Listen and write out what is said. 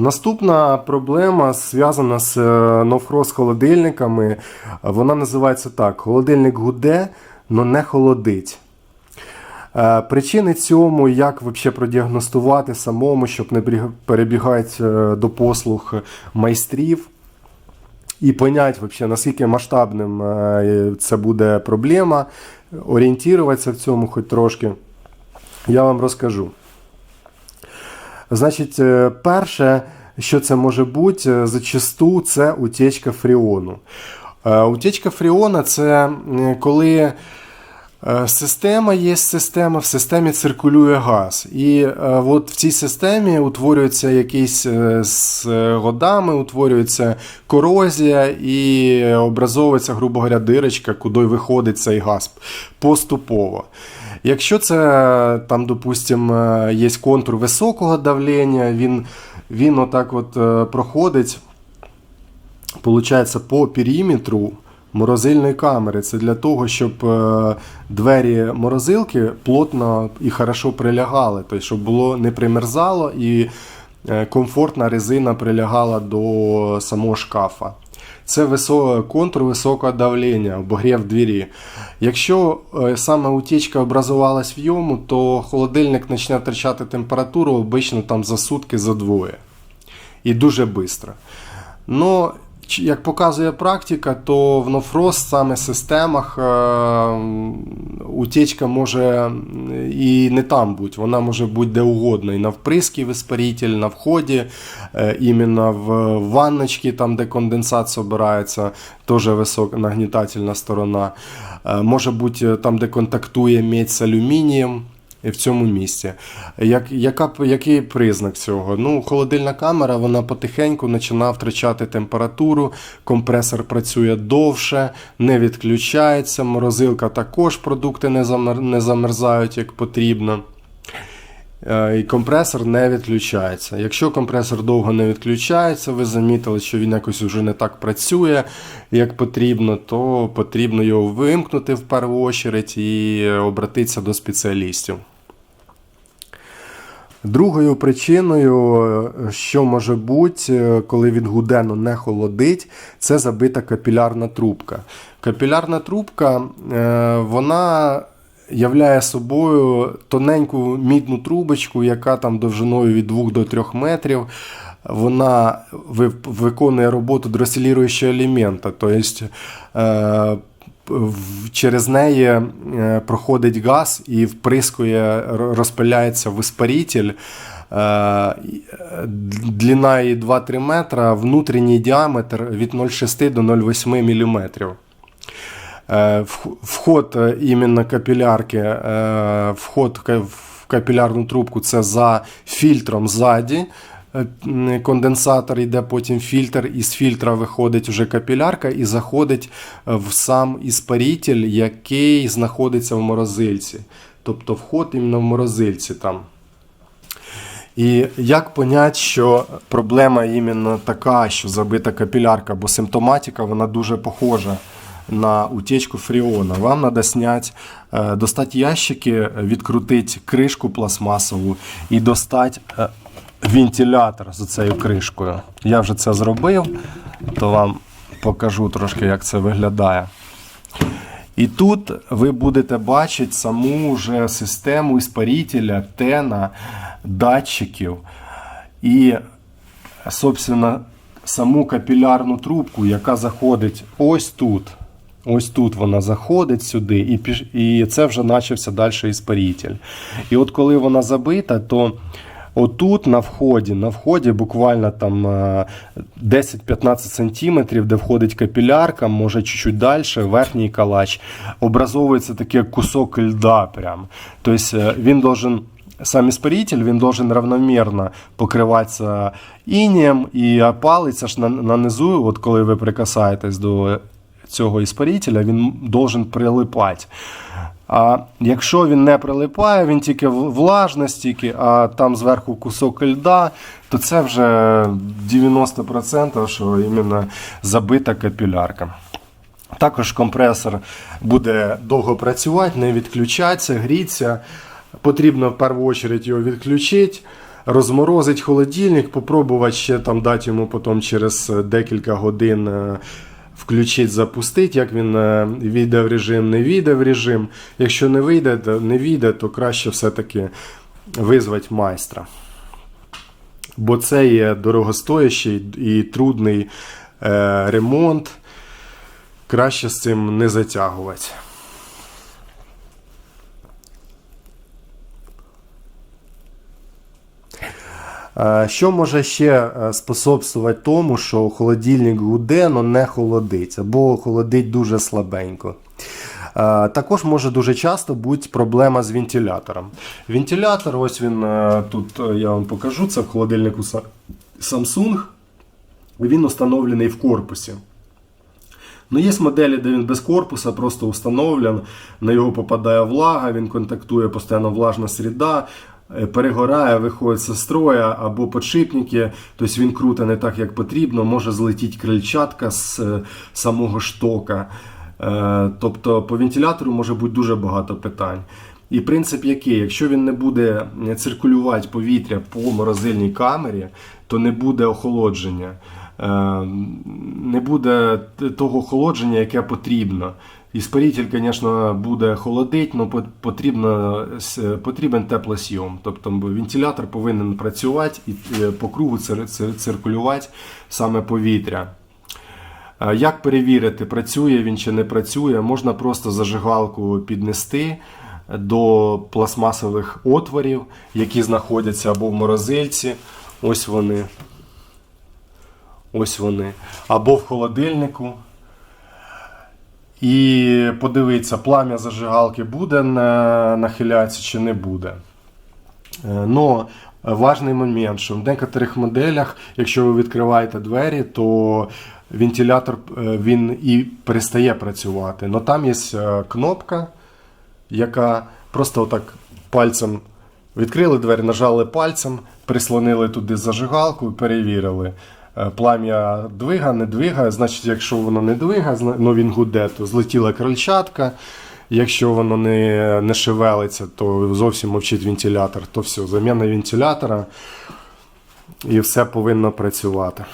Наступна проблема зв'язана з е, no-frost холодильниками. Вона називається так: холодильник гуде, але не холодить. Е, Причини цьому, як взагалі продіагностувати самому, щоб не перебігати е, до послуг майстрів. І вообще, наскільки масштабним це буде проблема, орієнтуватися в цьому хоч трошки, я вам розкажу. Значить, е, перше, що це може бути, е, зачасту це утечка фріону. Е, Утечка фріона це коли система є система, в системі циркулює газ. І от в цій системі утворюється якийсь з годами, утворюється корозія і образовується, грубо говоря, дирочка, куди виходить цей газ поступово. Якщо це там, допустимо, є контур високого давлення, він, він отак от е, проходить, получається, по периметру морозильної камери. Це для того, щоб е, двері морозилки плотно і хорошо прилягали, тобто, щоб було не примерзало і е, комфортна резина прилягала до самого шкафа. Це висо... контур високого давлення, обогрів двері. Якщо е, саме утічка образувалась в йому, то холодильник почне втрачати температуру обично там за сутки за двоє. І дуже швидко. Ч- як показує практика, то в No-Frost саме системах е, утечка може і не там бути, вона може бути де угодно. І на вприски виспаритель, на вході, е, іменно в ванночці, там, де конденсат збирається, теж висока нагнітательна сторона. Е, може бути там, де контактує медь з алюмінієм. В цьому місці. Як, яка, який признак цього? Ну, холодильна камера вона потихеньку починає втрачати температуру, компресор працює довше, не відключається, морозилка також продукти не, замер, не замерзають як потрібно. Е, І компресор не відключається. Якщо компресор довго не відключається, ви замітили, що він якось вже не так працює, як потрібно, то потрібно його вимкнути в першу чергу і обратитися до спеціалістів. Другою причиною, е, що може бути, е, коли він гудено не холодить, це забита капілярна трубка. Капілярна трубка е, вона являє собою тоненьку мідну трубочку, яка там довжиною від 2 до 3 метрів. Вона виконує роботу дросиліруючого елемента. Тобто через неї е, проходить газ і вприскує, розпиляється виспаритель. Е, Длина її 2-3 метра, внутрішній діаметр від 0,6 до 0,8 мм. Е, Вход іменно капілярки, вход в капілярну трубку це за фільтром ззаді. Е, Конденсатор йде, потім фільтр, із фільтра виходить вже капілярка і заходить е, в сам іспаритель, який знаходиться в морозильці. Тобто вход іменно в морозильці там. І як понять, що проблема іменно така, що забита капілярка, бо симптоматика вона дуже похожа на утечку фріона. Вам треба зняти, е, достати ящики, відкрутити кришку пластмасову і достати вентилятор з цією кришкою. Я вже це зробив, то вам покажу трошки, як це виглядає. І тут ви будете бачити саму вже систему іспарителя, тена, датчиків і, собственно, саму капілярну трубку, яка заходить ось тут. Ось тут вона заходить сюди, і, піш... і це вже почався далі іспаритель. І от коли вона забита, то отут на вході, на вході буквально там е, 10-15 сантиметрів, де входить капілярка, може чуть-чуть далі, верхній калач, образовується такий кусок льда. Прям. Тобто е, він должен. Сам іспаритель він должен равномірно покриватися інієм і палиця ж на, на низу, от коли ви прикасаєтесь до цього іспарителя, він должен прилипати. А якщо він не прилипає, він тільки в- влажність, тільки, а там зверху кусок льда, то це вже 90%, що іменно забита капілярка. Також компресор буде довго працювати, не відключатися, грітися. Потрібно в першу чергу його відключити, розморозить холодильник, попробувати ще там дати йому потім через декілька годин е, включити, запустити, як він війде в режим, не війде в режим. Якщо не вийде, то не війде, то краще все-таки визвати майстра. Бо це є дорогостоящий і трудний е, ремонт. Краще з цим не затягувати. Що може ще е, способствувати тому, що холодильник гуде, но не холодить, або холодить дуже слабенько. Е, Також може дуже часто бути проблема з вентилятором. Вентилятор, ось він е, тут е, я вам покажу, це в холодильнику Samsung. Він установлений в корпусі. Ну, є моделі, де він без корпуса, просто установлен, на його попадає влага, він контактує постійно влажна среда, е, перегорає, виходить зі строя або подшипники, тобто він круте не так, як потрібно, може злетіти крильчатка з е, самого штока. Е, Тобто по вентилятору може бути дуже багато питань. І принцип який? Якщо він не буде циркулювати повітря по морозильній камері, то не буде охолодження. Е, Не буде того охолодження, яке потрібно. Іспаритель, звісно, буде холодить, але потрібно, потрібен теплосйом. Тобто вентилятор повинен працювати і е, по кругу цир- цир- циркулювати саме повітря. Як перевірити, працює він чи не працює, можна просто зажигалку піднести до пластмасових отворів, які знаходяться або в морозильці. Ось вони. Ось вони. Або в холодильнику. І подивитися, плам'я зажигалки буде нахилятися чи не буде. Е, Но важний момент, що в некоторих моделях, якщо ви відкриваєте двері, то вентилятор е, він і перестає працювати. Но там є е, кнопка, яка просто отак пальцем відкрили двері, нажали пальцем, прислонили туди зажигалку і перевірили. Е, Плам'я двига, не двига. Значить, якщо воно не двига, ну він гуде, то злетіла крильчатка. Якщо воно не, не шевелиться, то зовсім мовчить вентилятор, то все, заміна вентилятора і все повинно працювати.